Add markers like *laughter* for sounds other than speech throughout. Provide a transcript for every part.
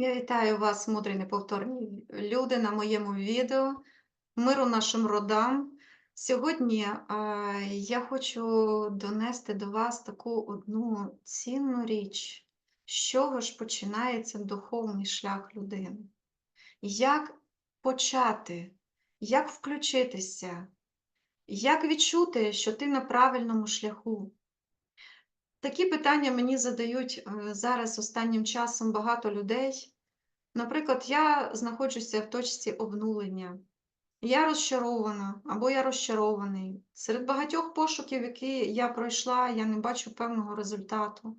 Я вітаю вас, мудрі неповторні люди, на моєму відео. Миру нашим родам. Сьогодні е, я хочу донести до вас таку одну цінну річ, з чого ж починається духовний шлях людини. Як почати, як включитися, як відчути, що ти на правильному шляху. Такі питання мені задають е, зараз останнім часом багато людей. Наприклад, я знаходжуся в точці обнулення. Я розчарована або я розчарований. Серед багатьох пошуків, які я пройшла, я не бачу певного результату.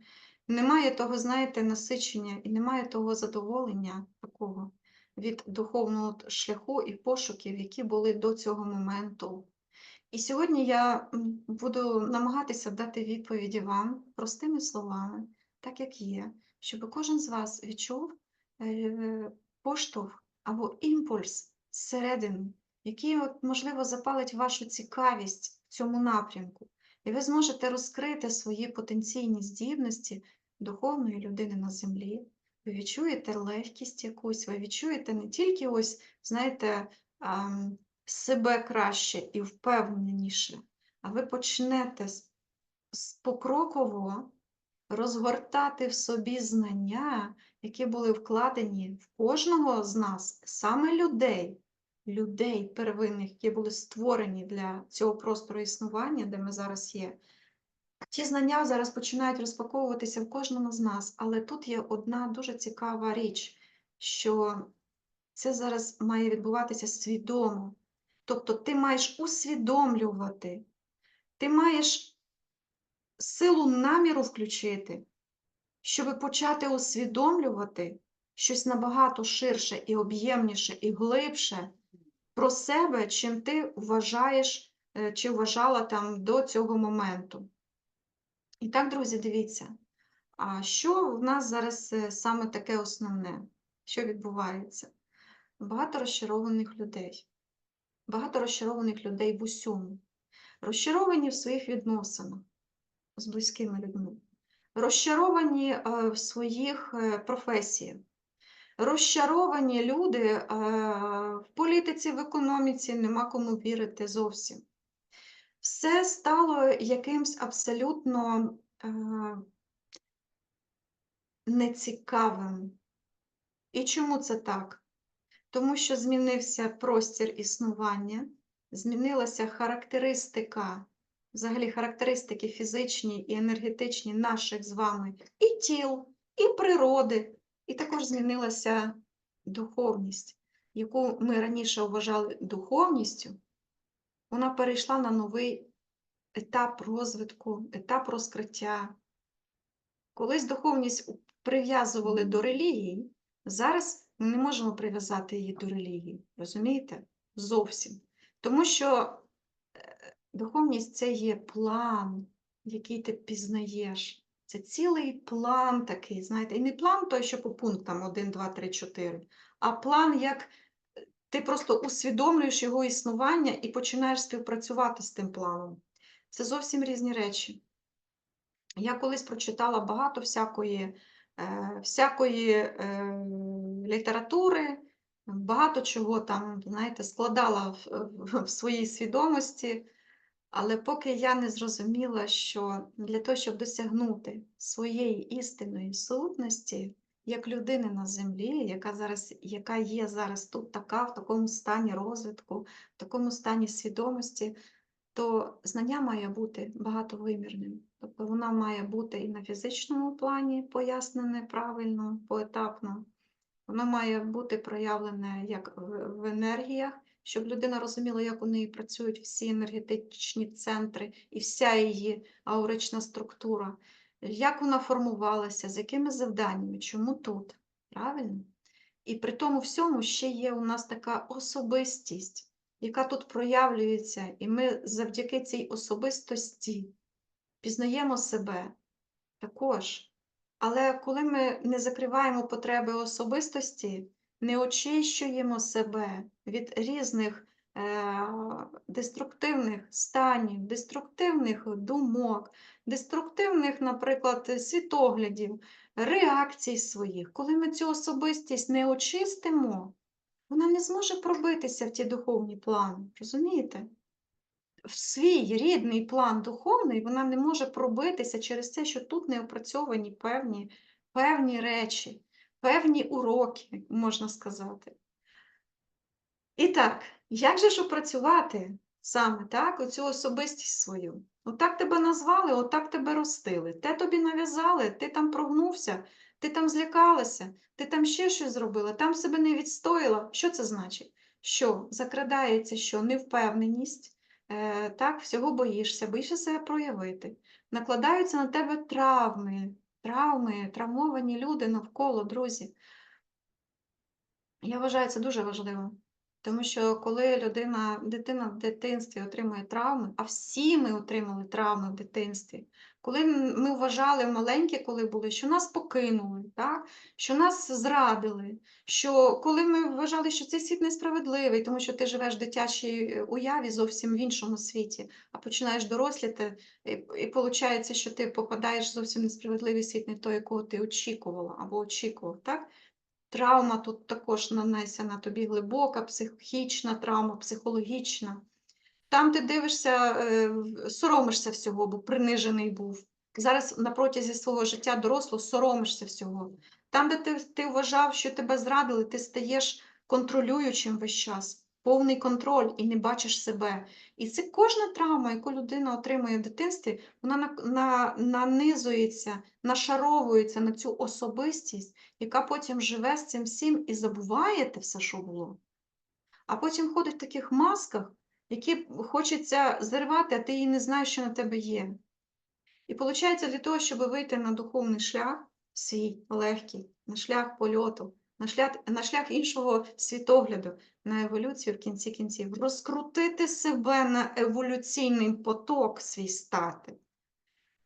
Немає того, знаєте, насичення і немає того задоволення такого від духовного шляху і пошуків, які були до цього моменту. І сьогодні я буду намагатися дати відповіді вам простими словами, так як є, щоб кожен з вас відчув е, поштовх або імпульс зсередини, який, от, можливо, запалить вашу цікавість в цьому напрямку. І ви зможете розкрити свої потенційні здібності духовної людини на землі. Ви відчуєте легкість якусь, ви відчуєте не тільки ось, знаєте, себе краще і впевненіше, а ви почнете с- покроково розгортати в собі знання, які були вкладені в кожного з нас, саме людей, людей первинних, які були створені для цього простору існування, де ми зараз є. Ті знання зараз починають розпаковуватися в кожному з нас, але тут є одна дуже цікава річ, що це зараз має відбуватися свідомо. Тобто ти маєш усвідомлювати, ти маєш силу наміру включити, щоб почати усвідомлювати щось набагато ширше і об'ємніше і глибше про себе, чим ти вважаєш е, чи вважала там до цього моменту. І так, друзі, дивіться, а що в нас зараз е, саме таке основне, що відбувається? Багато розчарованих людей багато розчарованих людей в усьому, розчаровані в своїх відносинах з близькими людьми, розчаровані е, в своїх е, професіях, розчаровані люди е, в політиці, в економіці, нема кому вірити зовсім. Все стало якимсь абсолютно нецікавим. І чому це так? Тому що змінився простір існування, змінилася характеристика, взагалі характеристики фізичні і енергетичні наших з вами і тіл, і природи, і також змінилася духовність, яку ми раніше вважали духовністю, вона перейшла на новий етап розвитку, етап розкриття. Колись духовність прив'язували до релігії, зараз ми не можемо прив'язати її до релігії, розумієте? Зовсім. Тому що е, духовність це є план, який ти пізнаєш. Це цілий план такий, знаєте, і не план той, що по пунктам 1, 2, 3, 4, а план, як е, ти просто усвідомлюєш його існування і починаєш співпрацювати з тим планом. Це зовсім різні речі. Я колись прочитала багато всякої всякої е, літератури, багато чого там, знаєте, складала в, в своїй свідомості, але поки я не зрозуміла, що для того, щоб досягнути своєї істинної сутності, як людини на землі, яка зараз, яка є зараз тут така, в такому стані розвитку, в такому стані свідомості, то знання має бути багатовимірним. Тобто вона має бути і на фізичному плані пояснене правильно, поетапно. Воно має бути проявлене як в енергіях, щоб людина розуміла, як у неї працюють всі енергетичні центри і вся її аурична структура, як вона формувалася, з якими завданнями, чому тут. Правильно? І при тому всьому ще є у нас така особистість, яка тут проявлюється, і ми завдяки цій особистості пізнаємо себе також. Але коли ми не закриваємо потреби особистості, не очищуємо себе від різних е, деструктивних станів, деструктивних думок, деструктивних, наприклад, світоглядів, реакцій своїх. Коли ми цю особистість не очистимо, вона не зможе пробитися в ті духовні плани. Розумієте? В свій рідний план духовний вона не може пробитися через те, що тут не опрацьовані певні, певні речі, певні уроки, можна сказати. І так, як же ж опрацювати саме так, оцю особистість свою? Отак тебе назвали, отак тебе ростили. Те тобі нав'язали, ти там прогнувся, ти там злякалася, ти там ще щось зробила, там себе не відстояла. Що це значить? Що закрадається що невпевненість, е, так, всього боїшся, боїшся себе проявити. Накладаються на тебе травми, травми, травмовані люди навколо, друзі. Я вважаю це дуже важливо. Тому що коли людина, дитина в дитинстві отримує травми, а всі ми отримали травми в дитинстві, коли ми вважали маленькі, коли були, що нас покинули, так? що нас зрадили, що коли ми вважали, що цей світ несправедливий, тому що ти живеш в дитячій е, уяві зовсім в іншому світі, а починаєш доросліти, і, і виходить, що ти попадаєш в зовсім несправедливий світ, не той, якого ти очікувала або очікував. Так? Травма тут також нанесена тобі глибока, психічна травма, психологічна. Там ти дивишся, е, соромишся всього, бо принижений був. Зараз на протязі свого життя дорослого соромишся всього. Там, де ти, ти вважав, що тебе зрадили, ти стаєш контролюючим весь час, повний контроль і не бачиш себе. І це кожна травма, яку людина отримує в дитинстві, вона на, на, нанизується, нашаровується на цю особистість, яка потім живе з цим всім і забуває те все, що було. А потім ходить в таких масках, які хочеться зірвати, а ти і не знаєш, що на тебе є. І виходить, для того, щоб вийти на духовний шлях, свій легкий, на шлях польоту, на шлях, на шлях іншого світогляду, на еволюцію в кінці кінців, розкрутити себе на еволюційний поток свій стати,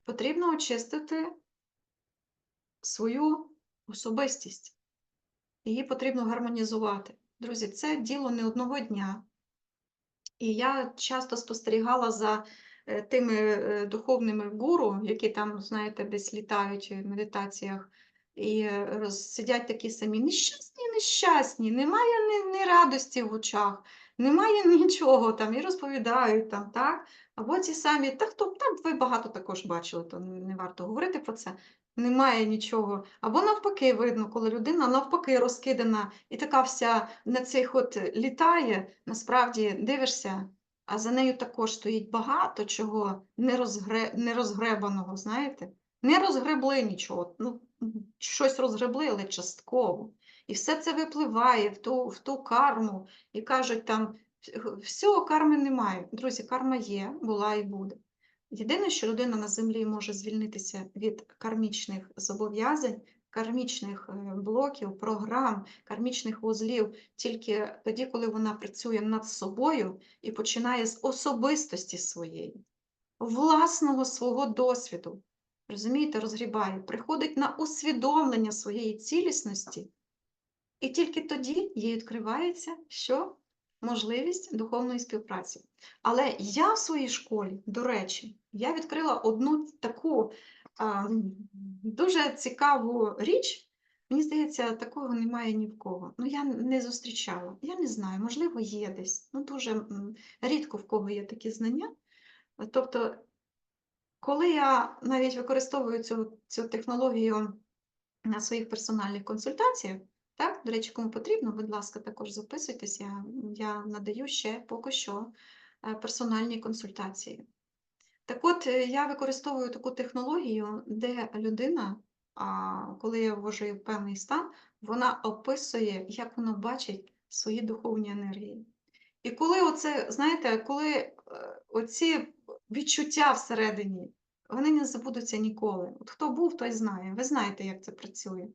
потрібно очистити свою особистість. Її потрібно гармонізувати. Друзі, це діло не одного дня. І я часто спостерігала за е, тими е, духовними гуру, які там, знаєте, десь літають в медитаціях, і е, роз- сидять такі самі нещасні, нещасні, немає ні, ні радості в очах, немає *laughs* нічого там, і розповідають там, так? Або ті самі, та хто там ви багато також бачили, то не варто говорити про це. Немає нічого. Або навпаки, видно, коли людина навпаки розкидана і така вся на цих от літає, насправді дивишся, а за нею також стоїть багато чого не, розгре... знаєте? Не розгребли нічого. Ну, щось розгребли, але частково. І все це випливає в ту, в ту карму, і кажуть там, всього карми немає. Друзі, карма є, була і буде. Єдине, що людина на землі може звільнитися від кармічних зобов'язань, кармічних е, блоків, програм, кармічних вузлів тільки тоді, коли вона працює над собою і починає з особистості своєї, власного свого досвіду. Розумієте, розгрібає, приходить на усвідомлення своєї цілісності, і тільки тоді їй відкривається що? Можливість духовної співпраці. Але я в своїй школі, до речі, я відкрила одну таку а, дуже цікаву річ. Мені здається, такого немає ні в кого. Ну, я не зустрічала. Я не знаю, можливо, є десь. Ну, дуже рідко в кого є такі знання. Тобто, коли я навіть використовую цю, цю технологію на своїх персональних консультаціях, так, до речі, кому потрібно, будь ласка, також записуйтесь. Я, я надаю ще поки що е, персональні консультації. Так от, е, я використовую таку технологію, де людина, коли я ввожу її в певний стан, вона описує, як вона бачить свої духовні енергії. І коли оце, знаєте, коли е, оці відчуття всередині, вони не забудуться ніколи. От хто був, той знає. Ви знаєте, як це працює.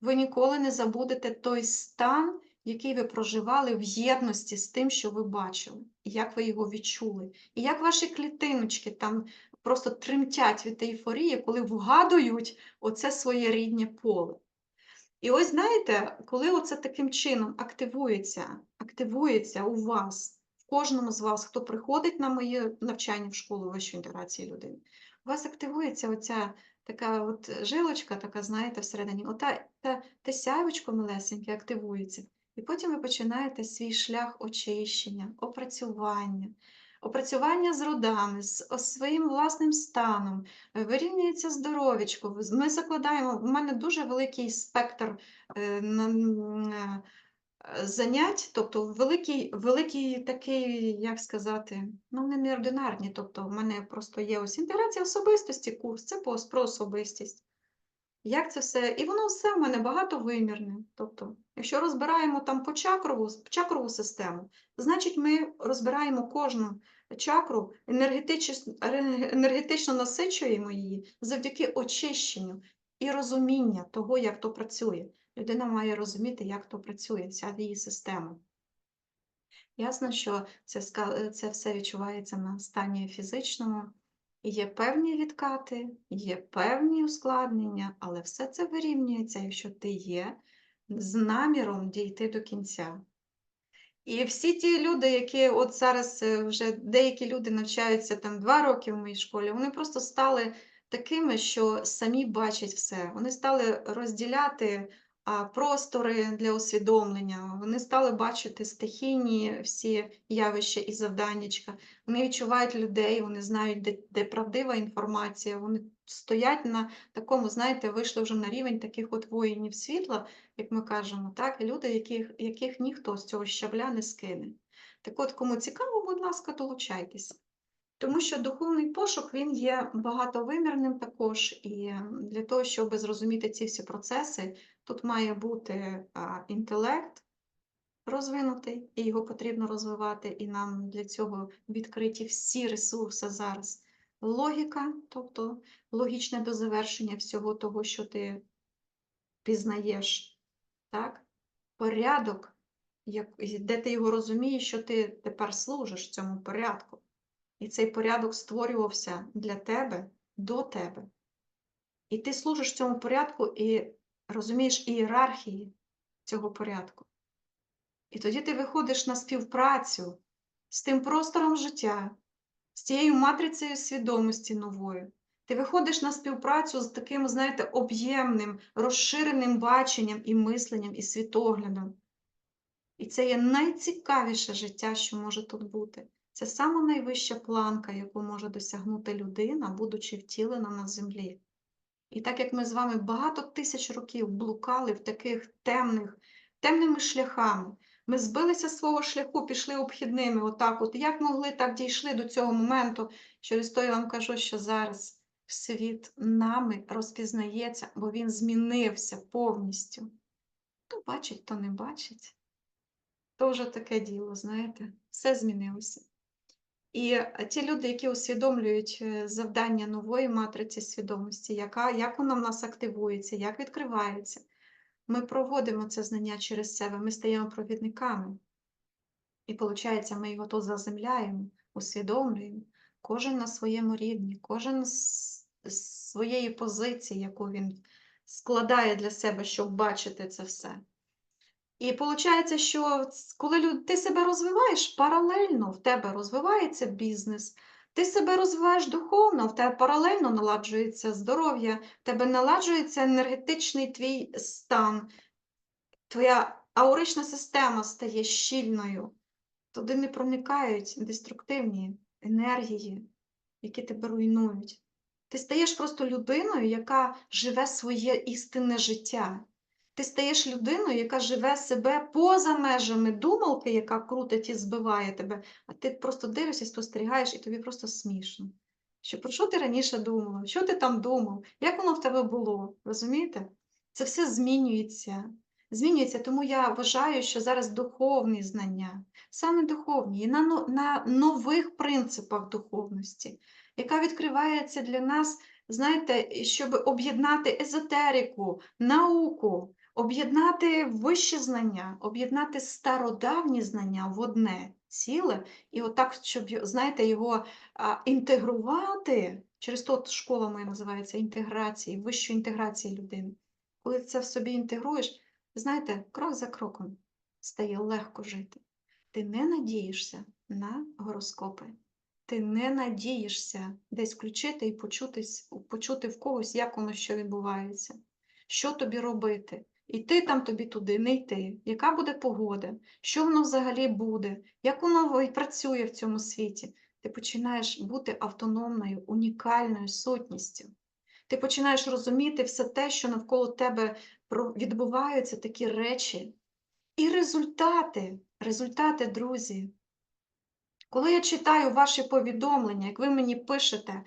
Ви ніколи не забудете той стан, який ви проживали в єдності з тим, що ви бачили, і як ви його відчули, і як ваші клітиночки там просто тремтять від ейфорії, коли вгадують оце своє рідне поле. І ось знаєте, коли оце таким чином активується, активується у вас кожному з вас, хто приходить на моє навчання в школу вищої інтеграції людини, у вас активується оця така от жилочка, така, знаєте, всередині, ота та, те сяйвочко малесеньке активується. І потім ви починаєте свій шлях очищення, опрацювання, опрацювання з родами, з своїм власним станом, вирівнюється здоров'ячко. Ми закладаємо, в мене дуже великий спектр е, е, занять, тобто великий, великий такий, як сказати, ну не неординарні, тобто в мене просто є ось інтеграція особистості, курс, це по- про особистість. Як це все? І воно все в мене багатовимірне. Тобто, якщо розбираємо там по чакрову, чакрову систему, значить ми розбираємо кожну чакру, енергетично, енергетично насичуємо її завдяки очищенню і розуміння того, як то працює. Людина має розуміти, як то працює, ця її система. Ясно, що це, це все відчувається на стані фізичному. Є певні відкати, є певні ускладнення, але все це вирівнюється, якщо ти є з наміром дійти до кінця. І всі ті люди, які от зараз е, вже деякі люди навчаються там два роки в моїй школі, вони просто стали такими, що самі бачать все. Вони стали розділяти простори для усвідомлення, вони стали бачити стихійні всі явища і завданнячка. Вони відчувають людей, вони знають, де, де правдива інформація, вони стоять на такому, знаєте, вийшли вже на рівень таких от воїнів світла, як ми кажемо, так, люди, яких, яких ніхто з цього щабля не скине. Так от, кому цікаво, будь ласка, долучайтеся. Тому що духовний пошук він є багатовимірним також, і для того, щоб зрозуміти ці всі процеси, тут має бути інтелект розвинутий, і його потрібно розвивати, і нам для цього відкриті всі ресурси зараз. Логіка, тобто логічне дозавершення всього того, що ти пізнаєш, так? Порядок, де ти його розумієш, що ти тепер служиш цьому порядку. І цей порядок створювався для тебе до тебе. І ти служиш цьому порядку і розумієш ієрархії цього порядку. І тоді ти виходиш на співпрацю з тим простором життя, з цією матрицею свідомості новою. Ти виходиш на співпрацю з таким, знаєте, об'ємним, розширеним баченням і мисленням, і світоглядом. І це є найцікавіше життя, що може тут бути. Це сама найвища планка, яку може досягнути людина, будучи втілена на землі. І так як ми з вами багато тисяч років блукали в таких темних, темними шляхами, ми збилися з свого шляху, пішли обхідними, отак, от як могли, так дійшли до цього моменту. Через то я вам кажу, що зараз світ нами розпізнається, бо він змінився повністю. То бачить, то не бачить. То вже таке діло, знаєте, все змінилося. І е, ті люди, які усвідомлюють е, завдання нової матриці свідомості, яка, як вона в нас активується, як відкривається, ми проводимо це знання через себе, ми стаємо провідниками. І виходить, ми його тут заземляємо, усвідомлюємо, кожен на своєму рівні, кожен з, з своєї позиції, яку він складає для себе, щоб бачити це все. І виходить, що коли ти себе розвиваєш, паралельно в тебе розвивається бізнес, ти себе розвиваєш духовно, в тебе паралельно наладжується здоров'я, в тебе наладжується енергетичний твій стан, твоя аурична система стає щільною, туди не проникають деструктивні енергії, які тебе руйнують. Ти стаєш просто людиною, яка живе своє істинне життя. Ти стаєш людиною, яка живе себе поза межами думалки, яка крутить і збиває тебе, а ти просто дивишся, спостерігаєш, і тобі просто смішно. Що про що ти раніше думала? Що ти там думав? Як воно в тебе було? Розумієте? Це все змінюється. Змінюється, тому я вважаю, що зараз духовні знання, саме духовні, і на, на нових принципах духовності, яка відкривається для нас, знаєте, щоб об'єднати езотерику, науку, об'єднати вищі знання, об'єднати стародавні знання в одне ціле, і отак, щоб, знаєте, його інтегрувати, через то школа моя називається інтеграції, вищої інтеграції людини. Коли це в собі інтегруєш, знаєте, крок за кроком стає легко жити. Ти не надієшся на гороскопи. Ти не надієшся десь включити і почутись, почути в когось, як воно що відбувається. Що тобі робити? Йти там тобі туди, не йти. Яка буде погода? Що воно взагалі буде? Як воно працює в цьому світі? Ти починаєш бути автономною, унікальною сутністю. Ти починаєш розуміти все те, що навколо тебе відбуваються такі речі. І результати, результати, друзі. Коли я читаю ваші повідомлення, як ви мені пишете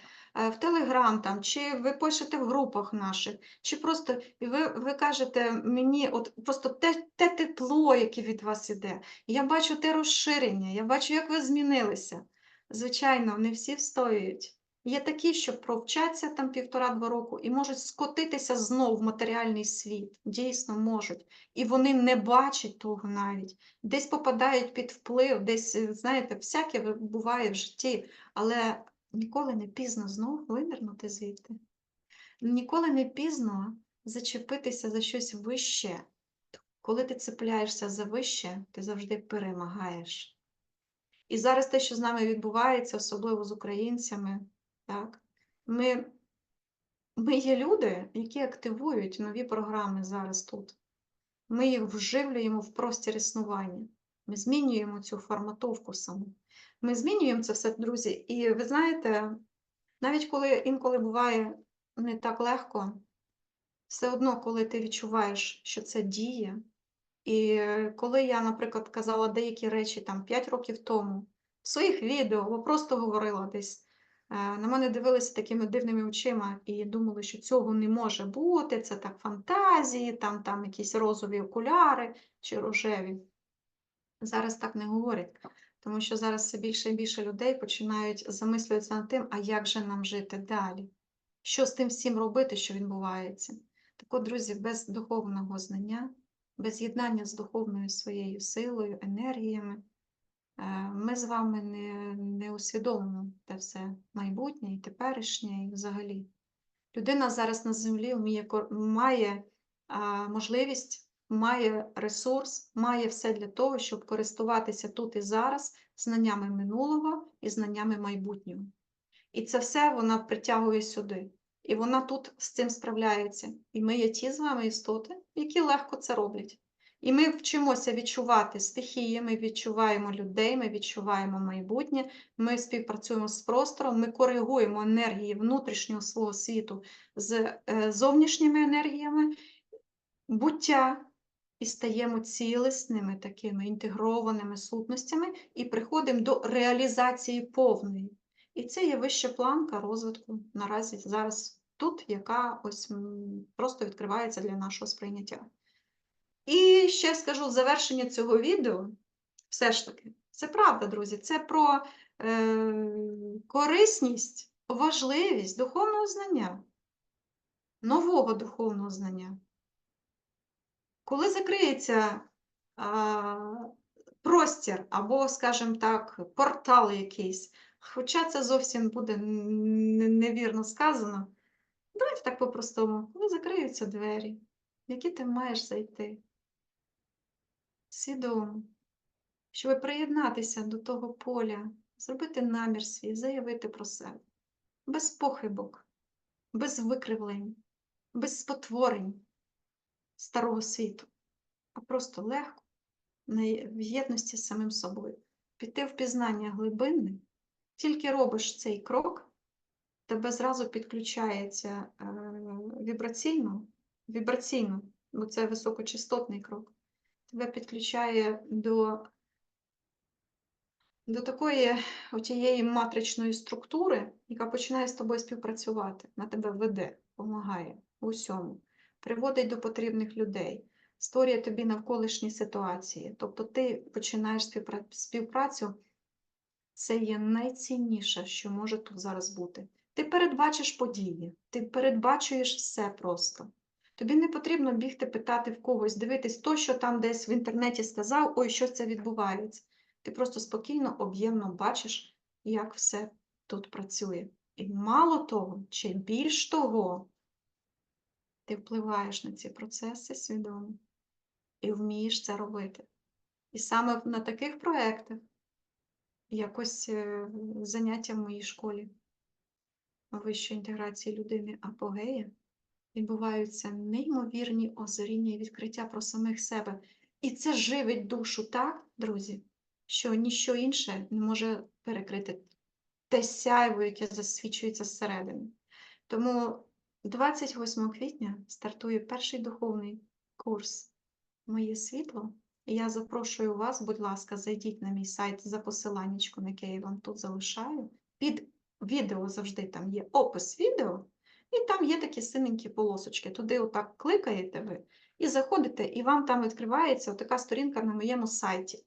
в Телеграм там, чи ви пишете в групах наших, чи просто ви, ви кажете мені, от просто те, те тепло, яке від вас іде. Я бачу те розширення, я бачу, як ви змінилися. Звичайно, не всі встоюють. Є такі, що провчаться там півтора-два року і можуть скотитися знов в матеріальний світ. Дійсно можуть. І вони не бачать того навіть. Десь попадають під вплив, десь, е, знаєте, всяке буває в житті, але ніколи не пізно знов винирнути звідти. Ніколи не пізно зачепитися за щось вище. Коли ти цепляєшся за вище, ти завжди перемагаєш. І зараз те, що з нами відбувається, особливо з українцями, так, ми, ми є люди, які активують нові програми зараз тут. Ми їх вживлюємо в простір існування. Ми змінюємо цю форматовку саму. Ми змінюємо це все, друзі. І ви знаєте, навіть коли інколи буває не так легко, все одно, коли ти відчуваєш, що це діє. І коли я, наприклад, казала деякі речі там 5 років тому в своїх відео, або просто говорила десь, е, на мене дивилися такими дивними очима і думали, що цього не може бути, це так фантазії, там, там якісь розові окуляри чи рожеві. Зараз так не говорять, тому що зараз все більше і більше людей починають замислюватися над тим, а як же нам жити далі? Що з тим всім робити, що відбувається? Так от, друзі, без духовного знання, без єднання з духовною своєю силою, енергіями, е, ми з вами не, не усвідомимо те все майбутнє і теперішнє, і взагалі. Людина зараз на землі вміє, має можливість, має ресурс, має все для того, щоб користуватися тут і зараз знаннями минулого і знаннями майбутнього. І це все вона притягує сюди. І вона тут з цим справляється. І ми є ті з вами істоти, які легко це роблять. І ми вчимося відчувати стихії, ми відчуваємо людей, ми відчуваємо майбутнє, ми співпрацюємо з простором, ми коригуємо енергії внутрішнього свого світу з е, зовнішніми енергіями буття і стаємо цілісними такими інтегрованими сутностями і приходимо до реалізації повної. І це є вища планка розвитку наразі зараз тут, яка ось просто відкривається для нашого сприйняття. І ще скажу завершення цього відео. Все ж таки, це правда, друзі, це про е, корисність, важливість духовного знання, нового духовного знання. Коли закриється а, простір або, скажімо так, портал якийсь, хоча це зовсім буде невірно сказано, давайте так по-простому, коли закриються двері, в які ти маєш зайти, свідомо, щоб приєднатися до того поля, зробити намір свій, заявити про себе, без похибок, без викривлень, без спотворень старого світу, а просто легко, в єдності з самим собою. Піти в пізнання глибинне, тільки робиш цей крок, тебе зразу підключається е, вібраційно, вібраційно, бо це високочастотний крок, тебе підключає до, до такої отієї матричної структури, яка починає з тобою співпрацювати, на тебе веде, допомагає у всьому приводить до потрібних людей, створює тобі навколишні ситуації. Тобто ти починаєш співпрацю, це є найцінніше, що може тут зараз бути. Ти передбачиш події, ти передбачуєш все просто. Тобі не потрібно бігти питати в когось, дивитись то, що там десь в інтернеті сказав, ой, що це відбувається. Ти просто спокійно, об'ємно бачиш, як все тут працює. І мало того, чи більш того, ти впливаєш на ці процеси свідомо і вмієш це робити. І саме на таких проєктах, якось е, заняття в моїй школі вищої інтеграції людини апогея, відбуваються неймовірні озаріння і відкриття про самих себе. І це живить душу так, друзі, що ніщо інше не може перекрити те сяйво, яке засвічується зсередини. Тому 28 квітня стартує перший духовний курс Моє світло. Я запрошую вас, будь ласка, зайдіть на мій сайт за посиланнячком, яке я вам тут залишаю. Під відео завжди там є опис відео, і там є такі синенькі полосочки. Туди отак кликаєте ви і заходите, і вам там відкривається така сторінка на моєму сайті.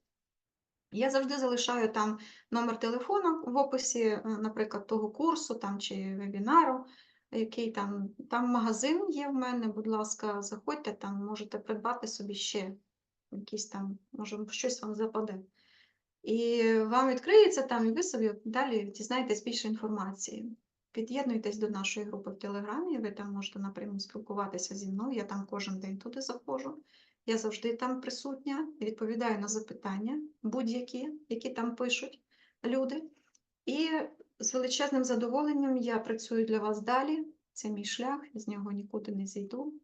Я завжди залишаю там номер телефону в описі, е, наприклад, того курсу там, чи вебінару, який там, там магазин є в мене, будь ласка, заходьте, там можете придбати собі ще якісь там, може, щось вам западе. І вам відкриється там, і ви собі далі дізнаєтесь більше інформації. Під'єднуйтесь до нашої групи в Телеграмі, ви там можете напряму спілкуватися зі мною. Я там кожен день туди заходжу. Я завжди там присутня, відповідаю на запитання, будь-які, які там пишуть люди. І з величезним задоволенням я працюю для вас далі. Це мій шлях, з нього нікуди не зійду.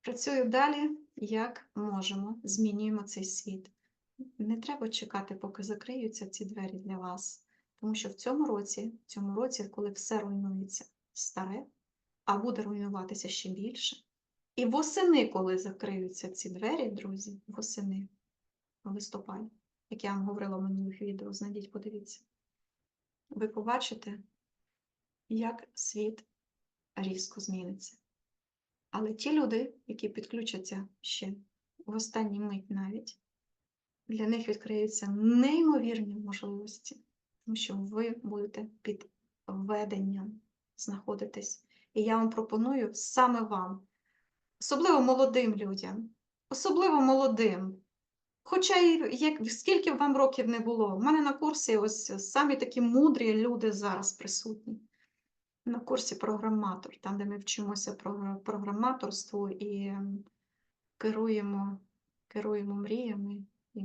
Працюю далі, як можемо, змінюємо цей світ. Не треба чекати, поки закриються ці двері для вас. Тому що в цьому році, в цьому році, коли все руйнується старе, а буде руйнуватися ще більше. І восени, коли закриються ці двері, друзі, восени, в листопаді, як я вам говорила в минулих відео, знайдіть, подивіться, ви побачите, як світ різко зміниться. Але ті люди, які підключаться ще в останній мить навіть, для них відкриються неймовірні можливості, тому що ви будете під веденням знаходитись. І я вам пропоную саме вам, особливо молодим людям, особливо молодим. Хоча і як, скільки б вам років не було, в мене на курсі ось самі такі мудрі люди зараз присутні. На курсі програматор, там, де ми вчимося програматорству і керуємо, керуємо мріями і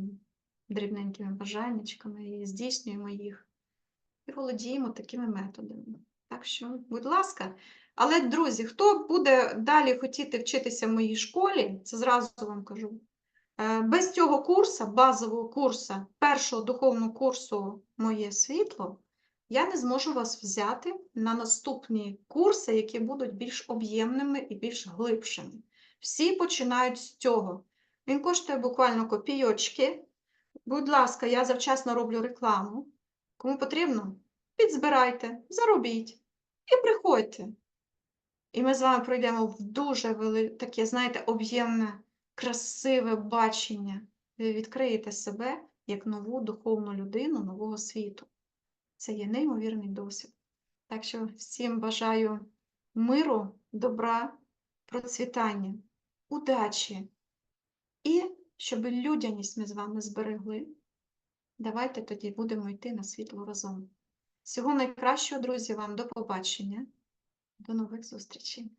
дрібненькими бажаннячками, і здійснюємо їх, і володіємо такими методами. Так що, будь ласка, але, друзі, хто буде далі хотіти вчитися в моїй школі, це зразу вам кажу. Е, Без цього курсу, базового курсу, першого духовного курсу Моє світло, я не зможу вас взяти на наступні курси, які будуть більш об'ємними і більш глибшими. Всі починають з цього. Він коштує буквально копійочки. Будь ласка, я завчасно роблю рекламу. Кому потрібно, підзбирайте, заробіть і приходьте. І ми з вами пройдемо в дуже вели... таке, знаєте, об'ємне, красиве бачення. Ви відкриєте себе як нову духовну людину нового світу. Це є неймовірний досвід. Так що всім бажаю миру, добра, процвітання, удачі і щоб людяність ми з вами зберегли. Давайте тоді будемо йти на світло разом. Всього найкращого, друзі, вам до побачення. До нових зустрічей!